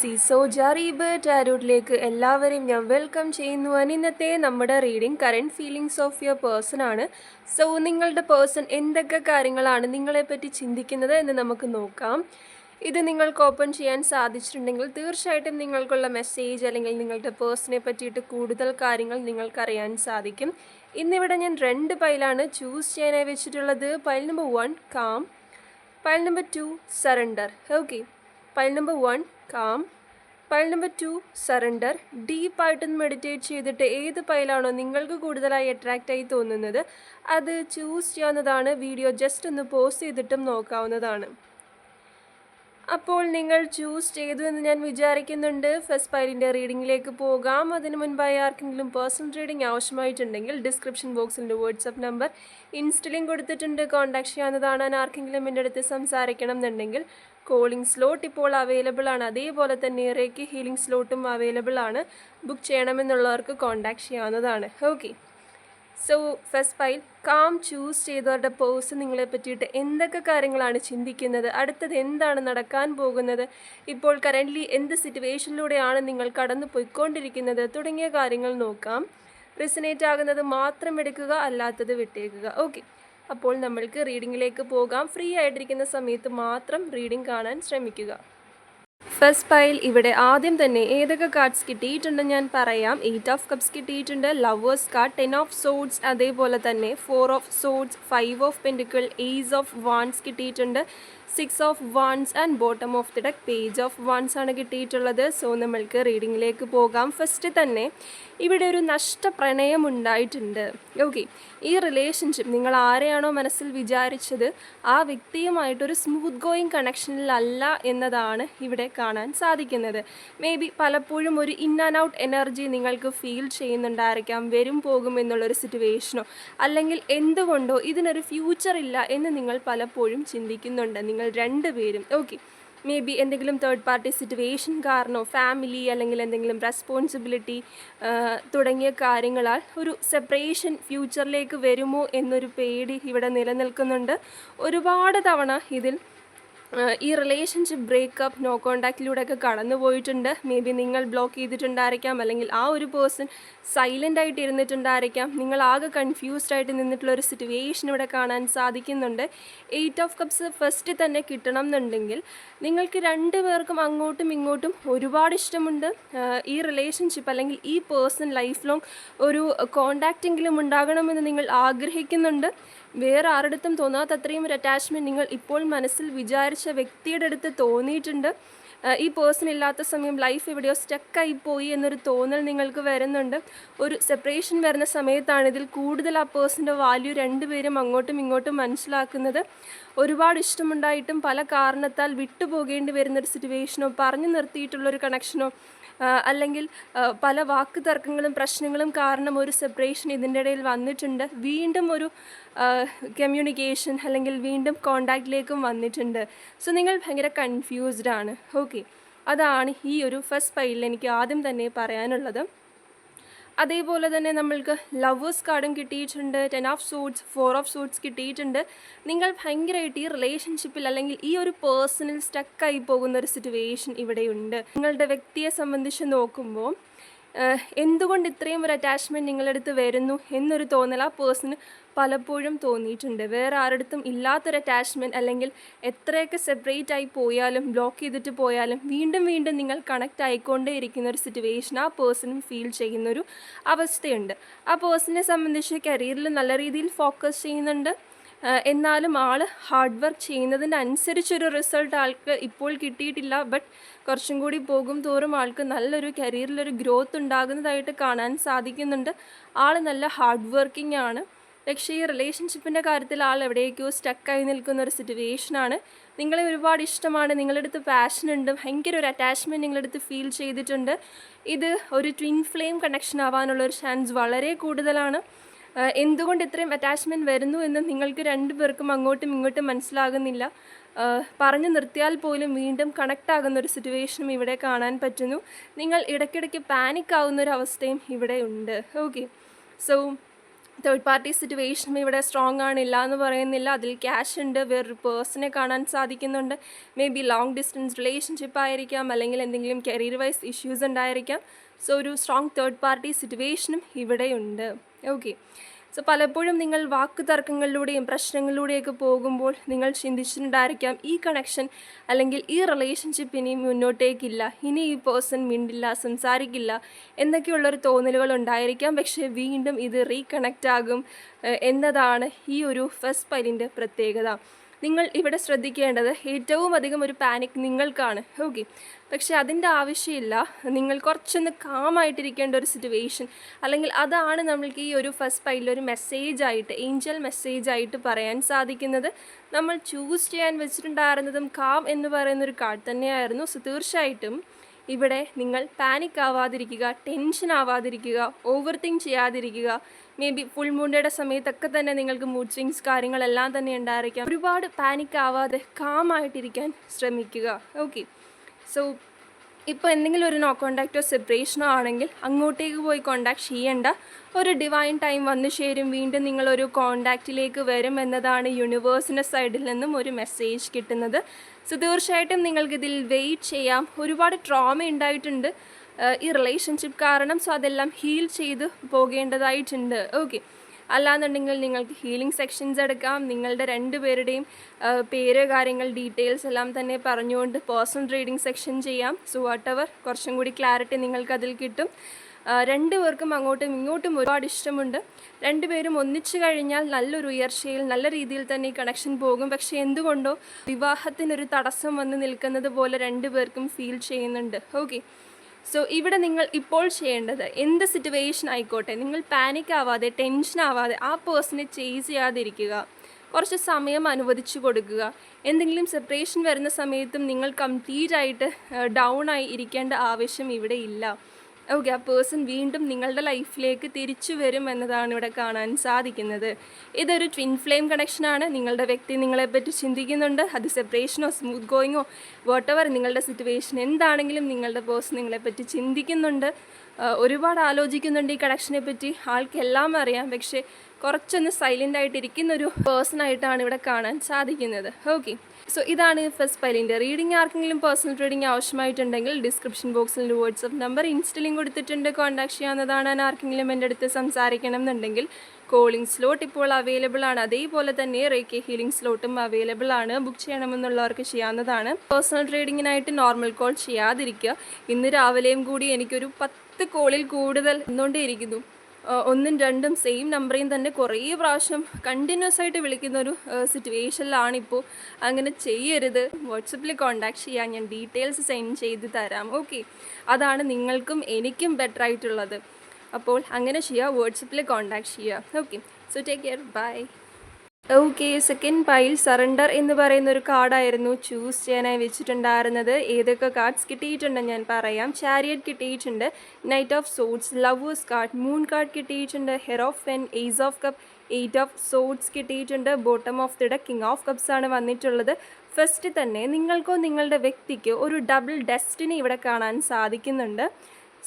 So ജാറീബ് ടാരോട്ടിലേക്ക് എല്ലാവരെയും ഞാൻ welcome ചെയ്യുന്നു. And ഇന്നത്തെ നമ്മുടെ reading current feelings of your person ആണ്. സോ നിങ്ങളുടെ പേഴ്സൺ എന്തൊക്കെ കാര്യങ്ങളാണ് നിങ്ങളെപ്പറ്റി ചിന്തിക്കുന്നത് എന്ന് നമുക്ക് നോക്കാം. ഇത് നിങ്ങൾക്ക് ഓപ്പൺ ചെയ്യാൻ സാധിച്ചിട്ടുണ്ടെങ്കിൽ തീർച്ചയായിട്ടും നിങ്ങൾക്കുള്ള മെസ്സേജ് അല്ലെങ്കിൽ നിങ്ങളുടെ പേഴ്സണെ പറ്റിയിട്ട് കൂടുതൽ കാര്യങ്ങൾ നിങ്ങൾക്കറിയാൻ സാധിക്കും. ഇന്നിവിടെ ഞാൻ രണ്ട് പൈലാണ് ചൂസ് ചെയ്യാനായി വെച്ചിട്ടുള്ളത്. Pile number one calm pile number two surrender okay pile number one calm pile number two surrender ഡീപ്പായിട്ടൊന്ന് meditate ചെയ്തിട്ട് ഏത് പൈലാണോ നിങ്ങൾക്ക് കൂടുതലായി അട്രാക്റ്റ് ആയി തോന്നുന്നത് അത് ചൂസ് ചെയ്യാവുന്നതാണ്. വീഡിയോ ജസ്റ്റ് ഒന്ന് പോസ് ചെയ്തിട്ടും നോക്കാവുന്നതാണ്. അപ്പോൾ നിങ്ങൾ ചൂസ് ചെയ്തു എന്ന് ഞാൻ വിചാരിക്കുന്നുണ്ട്. ഫസ്റ്റ് പൈലിന്റെ റീഡിങ്ങിലേക്ക് പോകാം. അതിന് മുൻപായി ആർക്കെങ്കിലും പേഴ്സണൽ റീഡിംഗ് ആവശ്യമായിട്ടുണ്ടെങ്കിൽ ഡിസ്ക്രിപ്ഷൻ ബോക്സിന്റെ വാട്സപ്പ് നമ്പർ ഇൻസ്റ്റലിംഗ് കൊടുത്തിട്ടുണ്ട്. കോൺടാക്ട് ചെയ്യാവുന്നതാണ്. ആർക്കെങ്കിലും എന്റെ അടുത്ത് സംസാരിക്കണം എന്നുണ്ടെങ്കിൽ കോളിംഗ് സ്ലോട്ട് ഇപ്പോൾ അവൈലബിൾ ആണ്. അതേപോലെ തന്നെ റേക്ക് ഹീലിംഗ് സ്ലോട്ടും അവൈലബിൾ ആണ്. ബുക്ക് ചെയ്യണമെന്നുള്ളവർക്ക് കോൺടാക്ട് ചെയ്യാവുന്നതാണ്. Okay so first pile calm choose ചെയ്തവരുടെ പേഴ്സ് നിങ്ങളെ പറ്റിയിട്ട് എന്തൊക്കെ കാര്യങ്ങളാണ് ചിന്തിക്കുന്നത്? അടുത്തത് എന്താണ് നടക്കാൻ പോകുന്നത്? ഇപ്പോൾ കറന്റ്ലി എന്ത് സിറ്റുവേഷനിലൂടെയാണ് നിങ്ങൾ കടന്നു പോയിക്കൊണ്ടിരിക്കുന്നത്? തുടങ്ങിയ കാര്യങ്ങൾ നോക്കാം. റിസനേറ്റ് ആകുന്നത് മാത്രം എടുക്കുക അല്ലാത്തത് വിട്ടേക്കുക. ഓക്കെ അപ്പോൾ നമ്മൾക്ക് റീഡിങ്ങിലേക്ക് പോകാം. ഫ്രീ ആയിട്ടിരിക്കുന്ന സമയത്ത് മാത്രം റീഡിംഗ് കാണാൻ ശ്രമിക്കുക. ഫസ്റ്റ് പൈൽ ഇവിടെ ആദ്യം തന്നെ ഏതൊക്കെ കാർഡ്സ് കിട്ടിയിട്ടുണ്ട് ഞാൻ പറയാം. എയ്റ്റ് ഓഫ് കപ്സ് കിട്ടിയിട്ടുണ്ട് lovers card ten of swords അതേപോലെ തന്നെ four of swords five of pentacle ace of wands കിട്ടിയിട്ടുണ്ട്. Six of wands and bottom of the deck page of wands ആണ് കിട്ടിയിട്ടുള്ളത്. സോ നമ്മൾക്ക് റീഡിങ്ങിലേക്ക് പോകാം. ഫസ്റ്റ് തന്നെ ഇവിടെ ഒരു നഷ്ടപ്രണയം ഉണ്ടായിട്ടുണ്ട്. ഓക്കെ ഈ റിലേഷൻഷിപ്പ് നിങ്ങൾ ആരെയാണോ മനസ്സിൽ വിചാരിച്ചത് ആ വ്യക്തിയുമായിട്ടൊരു സ്മൂത്ത് ഗോയിങ് കണക്ഷനിലല്ല എന്നതാണ് ഇവിടെ കാണാൻ സാധിക്കുന്നത്. മേ ബി പലപ്പോഴും ഒരു ഇൻ ആൻഡ് ഔട്ട് എനർജി നിങ്ങൾക്ക് ഫീൽ ചെയ്യുന്നുണ്ടായിരിക്കാം. വരും പോകും എന്നുള്ളൊരു സിറ്റുവേഷനോ അല്ലെങ്കിൽ എന്തുകൊണ്ടോ ഇതിനൊരു ഫ്യൂച്ചർ ഇല്ല എന്ന് നിങ്ങൾ പലപ്പോഴും ചിന്തിക്കുന്നുണ്ട്. നിങ്ങൾ രണ്ടുപേരും ഓക്കെ മേ ബി എന്തെങ്കിലും തേർഡ് പാർട്ടി സിറ്റുവേഷൻ കാരണോ ഫാമിലി അല്ലെങ്കിൽ എന്തെങ്കിലും റെസ്പോൺസിബിലിറ്റി തുടങ്ങിയ കാര്യങ്ങളാൽ ഒരു സെപ്പറേഷൻ ഫ്യൂച്ചറിലേക്ക് വരുമോ എന്നൊരു പേടി ഇവിടെ നിലനിൽക്കുന്നുണ്ട്. ഒരുപാട് തവണ ഇതിൽ ഈ റിലേഷൻഷിപ്പ് ബ്രേക്കപ്പ് നോ കോണ്ടാക്റ്റിലൂടെയൊക്കെ കടന്നു പോയിട്ടുണ്ട്. മേ ബി നിങ്ങൾ ബ്ലോക്ക് ചെയ്തിട്ടുണ്ടായിരിക്കാം. അല്ലെങ്കിൽ ആ ഒരു പേഴ്സൺ സൈലന്റ് ആയിട്ട് ഇരുന്നിട്ടുണ്ടായിരിക്കാം. നിങ്ങൾ ആകെ കൺഫ്യൂസ്ഡ് ആയിട്ട് നിന്നിട്ടുള്ള ഒരു സിറ്റുവേഷൻ ഇവിടെ കാണാൻ സാധിക്കുന്നുണ്ട്. എയ്റ്റ് ഓഫ് കപ്സ് ഫസ്റ്റ് തന്നെ കിട്ടണം എന്നുണ്ടെങ്കിൽ നിങ്ങൾക്ക് രണ്ട് പേർക്കും അങ്ങോട്ടും ഇങ്ങോട്ടും ഒരുപാട് ഇഷ്ടമുണ്ട്. ഈ റിലേഷൻഷിപ്പ് അല്ലെങ്കിൽ ഈ പേഴ്സൺ ലൈഫ് ലോങ് ഒരു കോണ്ടാക്റ്റെങ്കിലും ഉണ്ടാകണമെന്ന് നിങ്ങൾ ആഗ്രഹിക്കുന്നുണ്ട്. വേറെ ആരുടെടുത്തും തോന്നാത്ത അത്രയും ഒരു അറ്റാച്ച്മെന്റ് നിങ്ങൾ ഇപ്പോൾ മനസ്സിൽ വിചാരിച്ച വ്യക്തിയുടെ അടുത്ത് തോന്നിയിട്ടുണ്ട്. ഈ പേഴ്സൺ ഇല്ലാത്ത സമയം ലൈഫ് എവിടെയോ സ്റ്റക്കായി പോയി എന്നൊരു തോന്നൽ നിങ്ങൾക്ക് വരുന്നുണ്ട്. ഒരു സെപ്പറേഷൻ വരുന്ന സമയത്താണ് ഇതിൽ കൂടുതൽ ആ പേഴ്സന്റെ വാല്യൂ രണ്ടുപേരും അങ്ങോട്ടും ഇങ്ങോട്ടും മനസ്സിലാക്കുന്നത്. ഒരുപാട് ഇഷ്ടമുണ്ടായിട്ടും പല കാരണത്താൽ വിട്ടുപോകേണ്ടി വരുന്നൊരു സിറ്റുവേഷനോ പറഞ്ഞു നിർത്തിയിട്ടുള്ളൊരു കണക്ഷനോ അല്ലെങ്കിൽ പല വാക്ക് തർക്കങ്ങളും പ്രശ്നങ്ങളും കാരണം ഒരു സെപ്പറേഷൻ ഇതിന്റെ ഇടയിൽ വന്നിട്ടുണ്ട്. വീണ്ടും ഒരു കമ്മ്യൂണിക്കേഷൻ അല്ലെങ്കിൽ വീണ്ടും കോണ്ടാക്റ്റിലേക്കും വന്നിട്ടുണ്ട്. സോ നിങ്ങൾ ഭയങ്കര കൺഫ്യൂസ്ഡ് ആണ്. ഓക്കെ അതാണ് ഈ ഒരു ഫസ്റ്റ് ഫൈലിൽ എനിക്ക് ആദ്യം തന്നെ പറയാനുള്ളത്. അതേപോലെ തന്നെ നമ്മൾക്ക് ലവേഴ്സ് കാർഡും കിട്ടിയിട്ടുണ്ട് ten of swords four of swords കിട്ടിയിട്ടുണ്ട്. നിങ്ങൾ ഭയങ്കരമായിട്ട് ഈ റിലേഷൻഷിപ്പിൽ അല്ലെങ്കിൽ ഈ ഒരു പേഴ്സണിൽ സ്റ്റക്കായി പോകുന്ന ഒരു സിറ്റുവേഷൻ ഇവിടെയുണ്ട്. നിങ്ങളുടെ വ്യക്തിയെ സംബന്ധിച്ച് നോക്കുമ്പോൾ എന്തുകൊണ്ട് ഇത്രയും ഒരു അറ്റാച്ച്മെന്റ് നിങ്ങളടുത്ത് വരുന്നു എന്നൊരു തോന്നൽ ആ പേഴ്സണ് പലപ്പോഴും തോന്നിയിട്ടുണ്ട്. വേറെ ആരുടെടുത്തും ഇല്ലാത്തൊരു അറ്റാച്ച്മെന്റ് അല്ലെങ്കിൽ എത്രയൊക്കെ സെപ്പറേറ്റ് ആയി പോയാലും ബ്ലോക്ക് ചെയ്തിട്ട് പോയാലും വീണ്ടും വീണ്ടും നിങ്ങൾ കണക്റ്റ് ആയിക്കൊണ്ടേ ഇരിക്കുന്ന ഒരു സിറ്റുവേഷൻ ആ പേഴ്സണും ഫീൽ ചെയ്യുന്നൊരു അവസ്ഥയുണ്ട്. ആ പേഴ്സണിനെ സംബന്ധിച്ച് കരിയറിൽ നല്ല രീതിയിൽ ഫോക്കസ് ചെയ്യുന്നുണ്ട്. എന്നാലും ആൾ ഹാർഡ് വർക്ക് ചെയ്യുന്നതിനനുസരിച്ചൊരു റിസൾട്ട് ആൾക്ക് ഇപ്പോൾ കിട്ടിയിട്ടില്ല. ബട്ട് കുറച്ചും കൂടി പോകും തോറും ആൾക്ക് നല്ലൊരു കരിയറിലൊരു ഗ്രോത്ത് ഉണ്ടാകുന്നതായിട്ട് കാണാൻ സാധിക്കുന്നുണ്ട്. ആൾ നല്ല ഹാർഡ് വർക്കിംഗ് ആണ്. പക്ഷേ ഈ റിലേഷൻഷിപ്പിന്റെ കാര്യത്തിൽ ആൾ എവിടേക്കോ സ്റ്റക്കായി നിൽക്കുന്ന ഒരു സിറ്റുവേഷനാണ് നിങ്ങളെ ഒരുപാട് ഇഷ്ടമാണ് നിങ്ങളുടെ അടുത്ത് പാഷൻ ഉണ്ട് ഭയങ്കര ഒരു അറ്റാച്ച്മെന്റ് നിങ്ങളുടെ അടുത്ത് ഫീൽ ചെയ്തിട്ടുണ്ട്. ഇത് ഒരു ട്വിൻ ഫ്ലെയിം കണക്ഷൻ ആവാനുള്ള ഒരു ചാൻസ് വളരെ കൂടുതലാണ്. എന്തുകൊണ്ട് ഇത്രയും അറ്റാച്ച്മെന്റ് വരുന്നു എന്ന് നിങ്ങൾക്ക് രണ്ടു പേർക്കും അങ്ങോട്ടും ഇങ്ങോട്ടും മനസ്സിലാകുന്നില്ല. പറഞ്ഞു നിർത്തിയാൽ പോലും വീണ്ടും കണക്റ്റ് ആകുന്ന ഒരു സിറ്റുവേഷനും ഇവിടെ കാണാൻ പറ്റുന്നു. നിങ്ങൾ ഇടയ്ക്കിടയ്ക്ക് പാനിക് ആവുന്ന ഒരു അവസ്ഥയും ഇവിടെ ഉണ്ട്. ഓക്കെ സോ തേർഡ് പാർട്ടി സിറ്റുവേഷനും ഇവിടെ സ്ട്രോങ് ആണില്ല എന്ന് പറയുന്നില്ല. അതിൽ ക്യാഷ് ഉണ്ട് വേറൊരു പേഴ്സണെ കാണാൻ സാധിക്കുന്നുണ്ട്. Maybe long distance relationship ആയിരിക്കാം അല്ലെങ്കിൽ എന്തെങ്കിലും കരിയർ വൈസ് ഇഷ്യൂസ് ഉണ്ടായിരിക്കാം. സോ ഒരു സ്ട്രോങ് തേർഡ് പാർട്ടി സിറ്റുവേഷനും ഇവിടെയുണ്ട്. ഓക്കെ സോ പലപ്പോഴും നിങ്ങൾ വാക്ക് തർക്കങ്ങളിലൂടെയും പ്രശ്നങ്ങളിലൂടെയൊക്കെ പോകുമ്പോൾ നിങ്ങൾ ചിന്തിച്ചിട്ടുണ്ടായിരിക്കാം ഈ കണക്ഷൻ അല്ലെങ്കിൽ ഈ റിലേഷൻഷിപ്പ് ഇനി മുന്നോട്ടേക്കില്ല. ഇനി ഈ പേഴ്സൺ മിണ്ടില്ല സംസാരിക്കില്ല എന്നൊക്കെയുള്ളൊരു തോന്നലുകൾ ഉണ്ടായിരിക്കാം. പക്ഷേ വീണ്ടും ഇത് റീകണക്റ്റ് ആകും എന്നതാണ് ഈ ഒരു ഫസ്റ്റ് പൈലിന്റെ പ്രത്യേകത. നിങ്ങൾ ഇവിടെ ശ്രദ്ധിക്കേണ്ടത് ഏറ്റവും അധികം ഒരു പാനിക് നിങ്ങൾക്കാണ്. ഓക്കെ പക്ഷേ അതിന്റെ ആവശ്യമില്ല. നിങ്ങൾ കുറച്ചൊന്ന് കാമായിട്ടിരിക്കേണ്ട ഒരു സിറ്റുവേഷൻ അല്ലെങ്കിൽ അതാണ് നമ്മൾക്ക് ഈ ഒരു ഫസ്റ്റ് പൈലിൽ ഒരു മെസ്സേജ് ആയിട്ട് ഏഞ്ചൽ മെസ്സേജ് ആയിട്ട് പറയാൻ സാധിക്കുന്നത്. നമ്മൾ ചൂസ് ചെയ്യാൻ വെച്ചിട്ടുണ്ടായിരുന്നതും കാം എന്ന് പറയുന്ന ഒരു കാർഡ് തന്നെയായിരുന്നു. സോ തീർച്ചയായിട്ടും ഇവിടെ നിങ്ങൾ പാനിക് ആവാതിരിക്കുക ടെൻഷൻ ആവാതിരിക്കുക ഓവർ തിങ്ക് ചെയ്യാതിരിക്കുക മേ ബി ഫുൾ മൂണ്ടയുടെ സമയത്തൊക്കെ തന്നെ നിങ്ങൾക്ക് മൂഡ് സ്വിങ്സ് കാര്യങ്ങളെല്ലാം തന്നെ ഉണ്ടായിരിക്കാം. ഒരുപാട് പാനിക് ആവാതെ കാമായിട്ടിരിക്കാൻ ശ്രമിക്കുക. ഓക്കെ സോ ഇപ്പോൾ എന്തെങ്കിലും ഒരു നോ കോണ്ടാക്റ്റോ സെപ്പറേഷനോ ആണെങ്കിൽ അങ്ങോട്ടേക്ക് പോയി കോണ്ടാക്ട് ചെയ്യേണ്ട ഒരു ഡിവൈൻ ടൈം വന്നു ചേരും. വീണ്ടും നിങ്ങളൊരു കോണ്ടാക്റ്റിലേക്ക് വരും എന്നതാണ് യൂണിവേഴ്സിന്റെ സൈഡിൽ നിന്നും ഒരു മെസ്സേജ് കിട്ടുന്നത്. സോ തീർച്ചയായിട്ടും നിങ്ങൾക്കിതിൽ വെയിറ്റ് ചെയ്യാം. ഒരുപാട് ട്രോമ ഉണ്ടായിട്ടുണ്ട്. ഈ റിലേഷൻഷിപ്പ് കാരണം സോ അതെല്ലാം ഹീൽ ചെയ്ത് പോകേണ്ടതായിട്ടുണ്ട്. ഓക്കെ അല്ലാന്നുണ്ടെങ്കിൽ നിങ്ങൾക്ക് ഹീലിംഗ് സെക്ഷൻസ് എടുക്കാം. നിങ്ങളുടെ രണ്ട് പേരുടെയും പേര് കാര്യങ്ങൾ ഡീറ്റെയിൽസ് എല്ലാം തന്നെ പറഞ്ഞുകൊണ്ട് പേഴ്സണൽ റീഡിംഗ് സെക്ഷൻ ചെയ്യാം. സോ വാട്ട് എവർ കുറച്ചും കൂടി ക്ലാരിറ്റി നിങ്ങൾക്ക് അതിൽ കിട്ടും. രണ്ടുപേർക്കും രണ്ട് പേർക്കും അങ്ങോട്ടും ഇങ്ങോട്ടും ഒരുപാട് ഇഷ്ടമുണ്ട്. രണ്ടുപേരും ഒന്നിച്ചു കഴിഞ്ഞാൽ നല്ലൊരു ഉയർച്ചയിൽ നല്ല രീതിയിൽ തന്നെ ഈ കണക്ഷൻ പോകും. പക്ഷേ എന്തുകൊണ്ടോ വിവാഹത്തിനൊരു തടസ്സം വന്ന് നിൽക്കുന്നത് പോലെ രണ്ടുപേർക്കും ഫീൽ ചെയ്യുന്നുണ്ട്. ഓക്കെ സോ ഇവിടെ നിങ്ങൾ ഇപ്പോൾ ചെയ്യേണ്ടത് എന്ത് സിറ്റുവേഷൻ ആയിക്കോട്ടെ നിങ്ങൾ പാനിക് ആവാതെ ടെൻഷൻ ആവാതെ ആ പേഴ്സണെ ചേസ് ചെയ്യാതിരിക്കുക. കുറച്ച് സമയം അനുവദിച്ചു കൊടുക്കുക. എന്തെങ്കിലും സെപ്പറേഷൻ വരുന്ന സമയത്തും നിങ്ങൾ കംപ്ലീറ്റ് ആയിട്ട് ഡൗൺ ആയി ഇരിക്കേണ്ട ആവശ്യം ഇവിടെ ഇല്ല. ഓക്കെ ആ പേഴ്സൺ വീണ്ടും നിങ്ങളുടെ ലൈഫിലേക്ക് തിരിച്ചു വരും എന്നതാണ് ഇവിടെ കാണാൻ സാധിക്കുന്നത്. ഇതൊരു ട്വിൻ ഫ്ലെയിം കണക്ഷനാണ് നിങ്ങളുടെ വ്യക്തി നിങ്ങളെ പറ്റി ചിന്തിക്കുന്നുണ്ട്. അത് സെപ്പറേഷനോ സ്മൂത്ത് ഗോയിങ്ങോ വാട്ട് നിങ്ങളുടെ സിറ്റുവേഷൻ എന്താണെങ്കിലും നിങ്ങളുടെ പേഴ്സൺ നിങ്ങളെപ്പറ്റി ചിന്തിക്കുന്നുണ്ട്. ഒരുപാട് ആലോചിക്കുന്നുണ്ട് ഈ കണക്ഷനെ പറ്റി ആൾക്കെല്ലാം അറിയാം. പക്ഷേ കുറച്ചൊന്ന് സൈലന്റ് പേഴ്സൺ ആയിട്ടാണ് ഇവിടെ കാണാൻ സാധിക്കുന്നത്. ഓക്കെ സോ ഇതാണ് ഫസ്റ്റ് പൈലിന്റെ റീഡിംഗ് ആർക്കെങ്കിലും പേഴ്സണൽ റീഡിംഗ് ആവശ്യമായിട്ടുണ്ടെങ്കിൽ ഡിസ്ക്രിപ്ഷൻ ബോക്സിൽ ഒരു വാട്സപ്പ് നമ്പർ ഇൻസ്റ്റലിംഗ് കൊടുത്തിട്ടുണ്ട്. കോൺടാക്ട് ചെയ്യാവുന്നതാണ് ആർക്കെങ്കിലും എന്റെ അടുത്ത് സംസാരിക്കണം എന്നുണ്ടെങ്കിൽ കോളിംഗ് സ്ലോട്ട് ഇപ്പോൾ അവൈലബിൾ ആണ്. അതേപോലെ തന്നെ റേക്ക് ഹീലിംഗ് സ്ലോട്ടും അവൈലബിൾ ആണ്. ബുക്ക് ചെയ്യണമെന്നുള്ളവർക്ക് ചെയ്യാവുന്നതാണ്. പേഴ്സണൽ ട്രേഡിങ്ങിനായിട്ട് നോർമൽ കോൾ ചെയ്യാതിരിക്കുക. ഇന്ന് രാവിലെയും കൂടി എനിക്കൊരു പത്ത് കോളിൽ കൂടുതൽ എന്നുകൊണ്ടേയിരിക്കുന്നു ഒന്നും രണ്ടും സെയിം നമ്പറേയും തന്നെ കുറേ പ്രാവശ്യം കണ്ടിന്യൂസ് ആയിട്ട് വിളിക്കുന്ന ഒരു സിറ്റുവേഷനിലാണിപ്പോൾ അങ്ങനെ ചെയ്യരുത്. വാട്സപ്പിൽ കോൺടാക്ട് ചെയ്യാൻ ഞാൻ ഡീറ്റെയിൽസ് സെൻഡ് ചെയ്ത് തരാം. ഓക്കെ അതാണ് നിങ്ങൾക്കും എനിക്കും ബെറ്റർ ആയിട്ടുള്ളത്. അപ്പോൾ അങ്ങനെ ചെയ്യുക വാട്സപ്പിൽ കോൺടാക്ട് ചെയ്യുക okay so take care bye okay second pile surrender എന്ന് പറയുന്ന ഒരു കാർഡായിരുന്നു ചൂസ് ചെയ്യാനായി വെച്ചിട്ടുണ്ടായിരുന്നത്. ഏതൊക്കെ കാർഡ്സ് കിട്ടിയിട്ടുണ്ടെന്ന് ഞാൻ പറയാം. ചാരിയറ്റ് കിട്ടിയിട്ടുണ്ട് knight of swords lovers card moon card കിട്ടിയിട്ടുണ്ട് her of fen ace of cup eight of swords കിട്ടിയിട്ടുണ്ട് bottom of the king of cups ആണ് വന്നിട്ടുള്ളത്. ഫസ്റ്റ് തന്നെ നിങ്ങൾക്കോ നിങ്ങളുടെ വ്യക്തിക്കോ ഒരു ഡബിൾ ഡെസ്റ്റിനി ഇവിടെ കാണാൻ സാധിക്കുന്നുണ്ട്.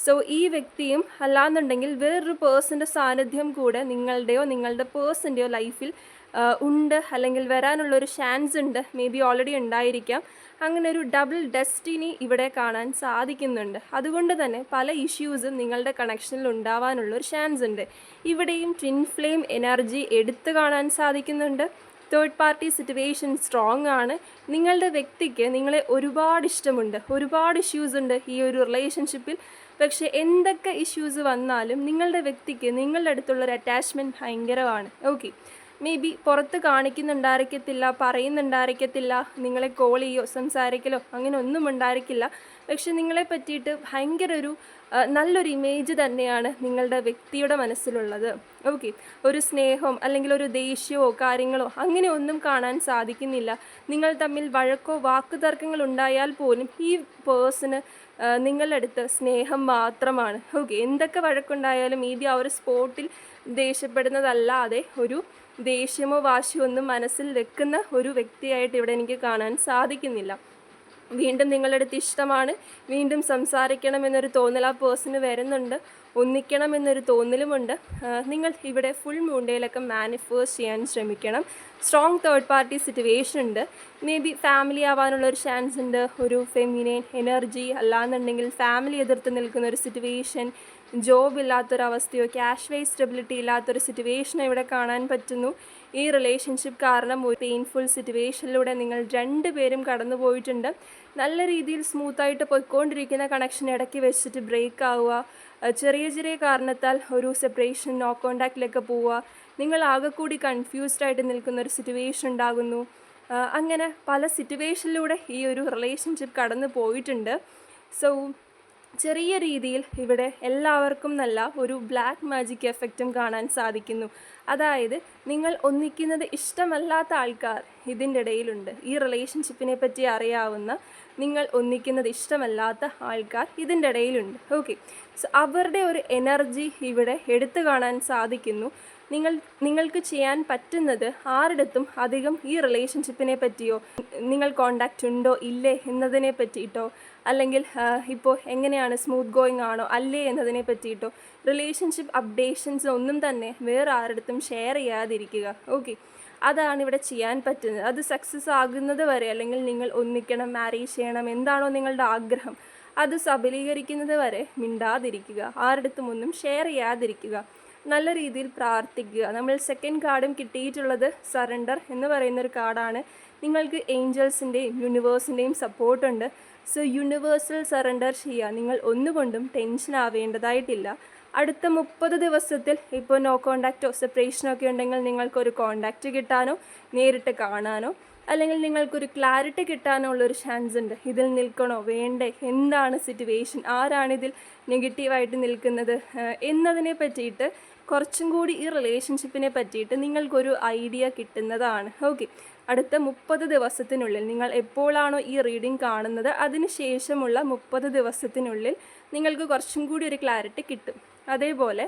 സോ ഈ വ്യക്തിയും അല്ലാന്നുണ്ടെങ്കിൽ വേറൊരു പേഴ്സന്റെ സാന്നിധ്യം കൂടെ നിങ്ങളുടെയോ നിങ്ങളുടെ പേഴ്സന്റെയോ ലൈഫിൽ ഉണ്ട് അല്ലെങ്കിൽ വരാനുള്ളൊരു ചാൻസ് ഉണ്ട് മേ ബി ഓൾറെഡി ഉണ്ടായിരിക്കാം. അങ്ങനെ ഒരു ഡബിൾ ഡെസ്റ്റിനി ഇവിടെ കാണാൻ സാധിക്കുന്നുണ്ട്. അതുകൊണ്ട് തന്നെ പല ഇഷ്യൂസും നിങ്ങളുടെ കണക്ഷനിൽ ഉണ്ടാവാനുള്ള ഒരു ചാൻസ് ഉണ്ട്. ഇവിടെയും ട്വിൻ ഫ്ലെയിം എനർജി എടുത്തു കാണാൻ സാധിക്കുന്നുണ്ട്. തേർഡ് പാർട്ടി സിറ്റുവേഷൻ സ്ട്രോങ് ആണ്. നിങ്ങളുടെ വ്യക്തിക്ക് നിങ്ങളെ ഒരുപാട് ഇഷ്ടമുണ്ട്. ഒരുപാട് ഇഷ്യൂസ് ഉണ്ട് ഈ ഒരു റിലേഷൻഷിപ്പിൽ പക്ഷേ എന്തൊക്കെ ഇഷ്യൂസ് വന്നാലും നിങ്ങളുടെ വ്യക്തിക്ക് നിങ്ങളുടെ അടുത്തുള്ളൊരു അറ്റാച്ച്മെന്റ് ഭയങ്കരമാണ്. ഓക്കെ മേ ബി പുറത്ത് കാണിക്കുന്നുണ്ടായിരിക്കത്തില്ല പറയുന്നുണ്ടായിരിക്കത്തില്ല നിങ്ങളെ കോൾ ചെയ്യോ സംസാരിക്കലോ അങ്ങനെ ഒന്നും ഉണ്ടായിരിക്കില്ല. പക്ഷെ നിങ്ങളെ പറ്റിയിട്ട് ഭയങ്കര ഒരു നല്ലൊരു ഇമേജ് തന്നെയാണ് നിങ്ങളുടെ വ്യക്തിയുടെ മനസ്സിലുള്ളത്. ഓക്കെ ഒരു സ്നേഹം അല്ലെങ്കിൽ ഒരു ദേഷ്യമോ കാര്യങ്ങളോ അങ്ങനെ ഒന്നും കാണാൻ സാധിക്കുന്നില്ല. നിങ്ങൾ തമ്മിൽ വഴക്കോ വാക്കുതർക്കങ്ങൾ ഉണ്ടായാൽ പോലും ഈ പേഴ്സണ് നിങ്ങളുടെ അടുത്ത് സ്നേഹം മാത്രമാണ്. ഓക്കെ എന്തൊക്കെ വഴക്കുണ്ടായാലും ഈ ആ ഒരു സ്പോട്ടിൽ ദേഷ്യപ്പെടുന്നതല്ലാതെ ഒരു ദേഷ്യമോ വാശിയോ ഒന്നും മനസ്സിൽ വെക്കുന്ന ഒരു വ്യക്തിയായിട്ട് ഇവിടെ എനിക്ക് കാണാൻ സാധിക്കുന്നില്ല. വീണ്ടും നിങ്ങളുടെ അടുത്ത് ഇഷ്ടമാണ്. വീണ്ടും സംസാരിക്കണം എന്നൊരു തോന്നൽ ആ പേഴ്സണ് വരുന്നുണ്ട്. ഒന്നിക്കണം എന്നൊരു തോന്നലുമുണ്ട്. നിങ്ങൾ ഇവിടെ ഫുൾ മൂണ്ടയിലൊക്കെ മാനിഫേസ്റ്റ് ചെയ്യാൻ ശ്രമിക്കണം. സ്ട്രോങ് തേർഡ് പാർട്ടി സിറ്റുവേഷൻ ഉണ്ട്. മേ ബി ഫാമിലി ആവാനുള്ള ഒരു ചാൻസ് ഉണ്ട്. ഒരു ഫെമിനൈൻ എനർജി അല്ലാന്നുണ്ടെങ്കിൽ ഫാമിലി എതിർത്ത് നിൽക്കുന്ന ഒരു സിറ്റുവേഷൻ ജോബ് ഇല്ലാത്തൊരവസ്ഥയോ ക്യാഷ് വൈസ് സ്റ്റെബിലിറ്റി ഇല്ലാത്തൊരു സിറ്റുവേഷൻ ഇവിടെ കാണാൻ പറ്റുന്നു? ഈ റിലേഷൻഷിപ്പ് കാരണം ഒരു പെയിൻഫുൾ സിറ്റുവേഷനിലൂടെ നിങ്ങൾ രണ്ടുപേരും കടന്നു പോയിട്ടുണ്ട്. നല്ല രീതിയിൽ സ്മൂത്തായിട്ട് പോയിക്കൊണ്ടിരിക്കുന്ന കണക്ഷൻ ഇടയ്ക്ക് വെച്ചിട്ട് ബ്രേക്ക് ആവുക. ചെറിയ ചെറിയ കാരണത്താൽ ഒരു സെപ്പറേഷൻ നോ കോണ്ടാക്റ്റിലൊക്കെ പോവുക. നിങ്ങൾ ആകെ കൂടി കൺഫ്യൂസ്ഡ് ആയിട്ട് നിൽക്കുന്ന ഒരു സിറ്റുവേഷൻ ഉണ്ടാകുന്നു അങ്ങനെ പല സിറ്റുവേഷനിലൂടെ ഈ ഒരു റിലേഷൻഷിപ്പ് കടന്നു പോയിട്ടുണ്ട്. സോ ചെറിയ രീതിയിൽ ഇവിടെ എല്ലാവർക്കും നല്ല ഒരു ബ്ലാക്ക് മാജിക് എഫക്റ്റും കാണാൻ സാധിക്കുന്നു. അതായത് നിങ്ങൾ ഒന്നിക്കുന്നത് ഇഷ്ടമല്ലാത്ത ആൾക്കാർ ഇതിന്റെ ഇടയിലുണ്ട്. ഈ റിലേഷൻഷിപ്പിനെ പറ്റി അറിയാവുന്ന നിങ്ങൾ ഒന്നിക്കുന്നത് ഇഷ്ടമല്ലാത്ത ആൾക്കാർ ഇതിന്റെ ഇടയിലുണ്ട്. ഓക്കെ സോ അവരുടെ ഒരു എനർജി ഇവിടെ എടുത്തു കാണാൻ സാധിക്കുന്നു. നിങ്ങൾ നിങ്ങൾക്ക് ചെയ്യാൻ പറ്റുന്നത് ആരുടെത്തും അധികം ഈ റിലേഷൻഷിപ്പിനെ പറ്റിയോ നിങ്ങൾ കോണ്ടാക്റ്റ് ഉണ്ടോ ഇല്ലേ എന്നതിനെ പറ്റിയിട്ടോ അല്ലെങ്കിൽ ഇപ്പോൾ എങ്ങനെയാണ് സ്മൂത്ത് ഗോയിങ് ആണോ അല്ലേ എന്നതിനെ പറ്റിയിട്ടോ റിലേഷൻഷിപ്പ് അപ്ഡേഷൻസ് ഒന്നും തന്നെ വേറെ ആരുടെത്തും ഷെയർ ചെയ്യാതിരിക്കുക. ഓക്കെ അതാണ് ഇവിടെ ചെയ്യാൻ പറ്റുന്നത്. അത് സക്സസ് ആകുന്നത് വരെ അല്ലെങ്കിൽ നിങ്ങൾ ഒന്നിക്കണം മാരേജ് ചെയ്യണം എന്താണോ നിങ്ങളുടെ ആഗ്രഹം അത് സബലീകരിക്കുന്നത് വരെ മിണ്ടാതിരിക്കുക. ആരുടെത്തും ഒന്നും ഷെയർ ചെയ്യാതിരിക്കുക. നല്ല രീതിയിൽ പ്രാർത്ഥിക്കുക. നമ്മൾ സെക്കൻഡ് കാർഡും കിട്ടിയിട്ടുള്ളത് സറണ്ടർ എന്ന് പറയുന്ന ഒരു കാർഡാണ് നിങ്ങൾക്ക് ഏഞ്ചൽസിന്റെയും യൂണിവേഴ്സിന്റെയും സപ്പോർട്ടുണ്ട് സോ യൂണിവേഴ്സൽ സറണ്ടർ ചെയ്യുക. നിങ്ങൾ ഒന്നുകൊണ്ടും ടെൻഷൻ ആവേണ്ടതായിട്ടില്ല. അടുത്ത മുപ്പത് ദിവസത്തിൽ ഇപ്പോൾ നോ കോണ്ടാക്റ്റോ സെപ്പറേഷനോ ഒക്കെ ഉണ്ടെങ്കിൽ നിങ്ങൾക്കൊരു കോണ്ടാക്റ്റ് കിട്ടാനോ നേരിട്ട് കാണാനോ അല്ലെങ്കിൽ നിങ്ങൾക്കൊരു ക്ലാരിറ്റി കിട്ടാനോ ഉള്ളൊരു ചാൻസ് ഉണ്ട്. ഇതിൽ നിൽക്കണോ? വേണ്ടേ? എന്താണ് സിറ്റുവേഷൻ ആരാണിതിൽ നെഗറ്റീവായിട്ട് നിൽക്കുന്നത്? എന്നതിനെ പറ്റിയിട്ട് കുറച്ചും കൂടി ഈ റിലേഷൻഷിപ്പിനെ പറ്റിയിട്ട് നിങ്ങൾക്കൊരു ഐഡിയ കിട്ടുന്നതാണ്. ഓക്കെ അടുത്ത മുപ്പത് ദിവസത്തിനുള്ളിൽ നിങ്ങൾ എപ്പോഴാണോ ഈ റീഡിംഗ് കാണുന്നത് അതിന് ശേഷമുള്ള മുപ്പത് ദിവസത്തിനുള്ളിൽ നിങ്ങൾക്ക് കുറച്ചും കൂടി ഒരു ക്ലാരിറ്റി കിട്ടും. അതേപോലെ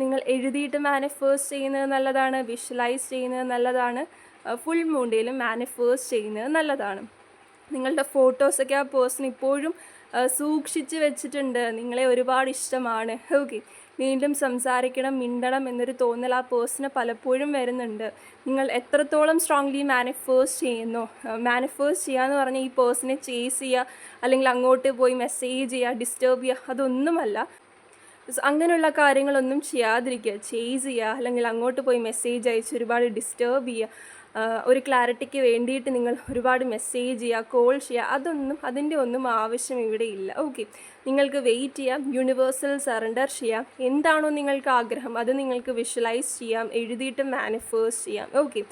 നിങ്ങൾ എഴുതിയിട്ട് മാനിഫേഴ്സ് ചെയ്യുന്നത് നല്ലതാണ് വിഷ്വലൈസ് ചെയ്യുന്നത് നല്ലതാണ് ഫുൾ മൂണ്ടിയിലും മാനിഫേഴ്സ് ചെയ്യുന്നത് നല്ലതാണ്. നിങ്ങളുടെ ഫോട്ടോസൊക്കെ ആ പേഴ്സൺ ഇപ്പോഴും സൂക്ഷിച്ച് വെച്ചിട്ടുണ്ട്. നിങ്ങളെ ഒരുപാട് ഇഷ്ടമാണ്. ഓക്കെ വീണ്ടും സംസാരിക്കണം മിണ്ടണം എന്നൊരു തോന്നൽ ആ പേഴ്സണ് പലപ്പോഴും വരുന്നുണ്ട്. നിങ്ങൾ എത്രത്തോളം സ്ട്രോങ്ലി മാനിഫേഴ്സ് ചെയ്യുന്നു? മാനിഫേഴ്സ് ചെയ്യുക എന്ന് പറഞ്ഞാൽ ഈ പേഴ്സണെ ചേസ് ചെയ്യുക അല്ലെങ്കിൽ അങ്ങോട്ട് പോയി മെസ്സേജ് ചെയ്യുക ഡിസ്റ്റർബ് ചെയ്യുക അതൊന്നുമല്ല. അങ്ങനെയുള്ള കാര്യങ്ങളൊന്നും ചെയ്യാതിരിക്കുക. ചേസ് ചെയ്യുക അല്ലെങ്കിൽ അങ്ങോട്ട് പോയി മെസ്സേജ് അയച്ച് ഒരുപാട് ഡിസ്റ്റേബ് ചെയ്യുക. ഒരു ക്ലാരിറ്റിക്ക് വേണ്ടിയിട്ട് നിങ്ങൾ ഒരുപാട് മെസ്സേജ് ചെയ്യുക കോൾ ചെയ്യുക. അതൊന്നും അതിന്റെ ഒന്നും ആവശ്യം ഇവിടെ ഇല്ല. ഓക്കെ നിങ്ങൾക്ക് വെയിറ്റ് ചെയ്യാം. യൂണിവേഴ്സൽ സറണ്ടർ ചെയ്യാം. എന്താണോ നിങ്ങൾക്ക് ആഗ്രഹം അത് നിങ്ങൾക്ക് വിഷ്വലൈസ് ചെയ്യാം. എഴുതിയിട്ട് മാനിഫേഴ്സ് ചെയ്യാം. ഓക്കെ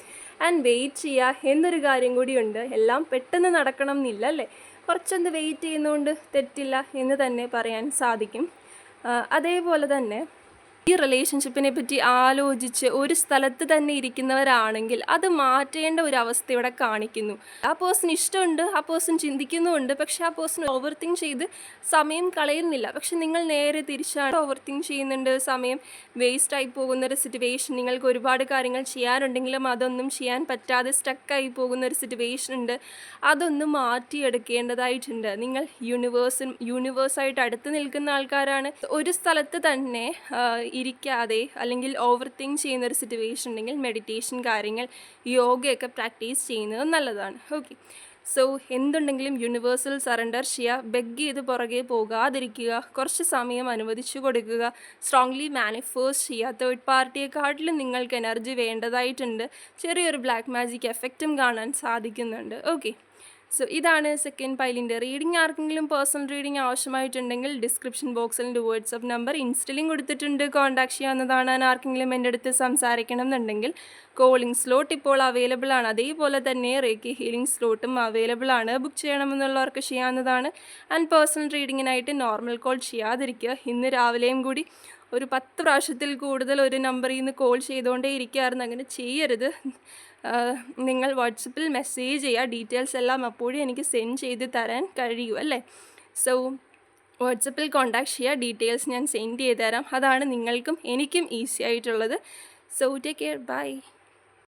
ആൻഡ് വെയിറ്റ് ചെയ്യുക. എന്നൊരു കാര്യം കൂടിയുണ്ട് എല്ലാം പെട്ടെന്ന് നടക്കണം എന്നില്ല അല്ലേ? കുറച്ചൊന്ന് വെയിറ്റ് ചെയ്യുന്നതുകൊണ്ട് തെറ്റില്ല എന്ന് തന്നെ പറയാൻ സാധിക്കും. അതേപോലെ തന്നെ ഈ റിലേഷൻഷിപ്പിനെ പറ്റി ആലോചിച്ച് ഒരു സ്ഥലത്ത് തന്നെ ഇരിക്കുന്നവരാണെങ്കിൽ അത് മാറ്റേണ്ട ഒരു അവസ്ഥ ഇവിടെ കാണിക്കുന്നു. ആ പേഴ്സൺ ഇഷ്ടമുണ്ട് ആ പേഴ്സൺ ചിന്തിക്കുന്നുമുണ്ട് പക്ഷെ ആ പേഴ്സൺ ഓവർ തിങ്ക് ചെയ്ത് സമയം കളയുന്നില്ല. പക്ഷെ നിങ്ങൾ നേരെ തിരിച്ചാണ് ഓവർ തിങ്ക് ചെയ്യുന്നുണ്ട് സമയം വേസ്റ്റ് ആയി പോകുന്ന ഒരു സിറ്റുവേഷൻ നിങ്ങൾക്ക് ഒരുപാട് കാര്യങ്ങൾ ചെയ്യാനുണ്ടെങ്കിലും അതൊന്നും ചെയ്യാൻ പറ്റാതെ സ്റ്റക്കായി പോകുന്ന ഒരു സിറ്റുവേഷൻ ഉണ്ട്. അതൊന്നും മാറ്റിയെടുക്കേണ്ടതായിട്ടുണ്ട്. നിങ്ങൾ യൂണിവേഴ്സും യൂണിവേഴ്സായിട്ട് അടുത്ത് നിൽക്കുന്ന ആൾക്കാരാണ്. ഒരു സ്ഥലത്ത് തന്നെ ഇരിക്കാതെ അല്ലെങ്കിൽ ഓവർ തിങ്ക് ചെയ്യുന്ന ഒരു സിറ്റുവേഷൻ ഉണ്ടെങ്കിൽ മെഡിറ്റേഷൻ കാര്യങ്ങൾ യോഗയൊക്കെ പ്രാക്ടീസ് ചെയ്യുന്നത് നല്ലതാണ്. ഓക്കെ സോ എന്തുണ്ടെങ്കിലും യൂണിവേഴ്സൽ സറണ്ടർ ചെയ്യുക ബെഗ് ചെയ്ത് പുറകെ പോകാതിരിക്കുക. കുറച്ച് സമയം അനുവദിച്ചു കൊടുക്കുക. സ്ട്രോങ്ലി മാനിഫേഴ്സ് ചെയ്യുക തേർഡ് പാർട്ടിയെക്കാട്ടിലും നിങ്ങൾക്ക് എനർജി വേണ്ടതായിട്ടുണ്ട്. ചെറിയൊരു ബ്ലാക്ക് മാജിക് എഫക്റ്റും കാണാൻ സാധിക്കുന്നുണ്ട്. ഓക്കെ സോ ഇതാണ് സെക്കൻഡ് പൈലിന്റെ റീഡിംഗ് ആർക്കെങ്കിലും പേഴ്സണൽ റീഡിംഗ് ആവശ്യമായിട്ടുണ്ടെങ്കിൽ ഡിസ്ക്രിപ്ഷൻ ബോക്സിൽ എന്റെ വാട്സപ്പ് നമ്പർ ഇൻസ്റ്റലിംഗ് കൊടുത്തിട്ടുണ്ട്. കോൺടാക്ട് ചെയ്യാവുന്നതാണ് ആർക്കെങ്കിലും എന്റെ അടുത്ത് സംസാരിക്കണം എന്നുണ്ടെങ്കിൽ. കോളിംഗ് സ്ലോട്ട് ഇപ്പോൾ അവൈലബിൾ ആണ്. അതേപോലെ തന്നെ റേക്കി ഹീലിംഗ് സ്ലോട്ടും അവൈലബിൾ ആണ്. ബുക്ക് ചെയ്യണമെന്നുള്ളവർക്ക് ചെയ്യാവുന്നതാണ്. ആൻഡ് പേഴ്സണൽ റീഡിങ്ങിനായിട്ട് നോർമൽ കോൾ ചെയ്യാതിരിക്കുക. ഇന്ന് രാവിലെയും കൂടി ഒരു പത്ത് പ്രാവശ്യത്തിൽ കൂടുതൽ ഒരു നമ്പറിൽ നിന്ന് കോൾ ചെയ്തുകൊണ്ടേ ഇരിക്കുകയായിരുന്നു അങ്ങനെ ചെയ്യരുത്. നിങ്ങൾ വാട്സപ്പിൽ മെസ്സേജ് ചെയ്യുക ഡീറ്റെയിൽസ് എല്ലാം അപ്പോഴും എനിക്ക് സെൻഡ് ചെയ്ത് തരാൻ കഴിയൂ അല്ലേ? സോ വാട്സപ്പിൽ കോൺടാക്ട് ചെയ്യുക ഡീറ്റെയിൽസ് ഞാൻ സെൻഡ് ചെയ്ത് തരാം. അതാണ് നിങ്ങൾക്കും എനിക്കും ഈസി ആയിട്ടുള്ളത്. So take care by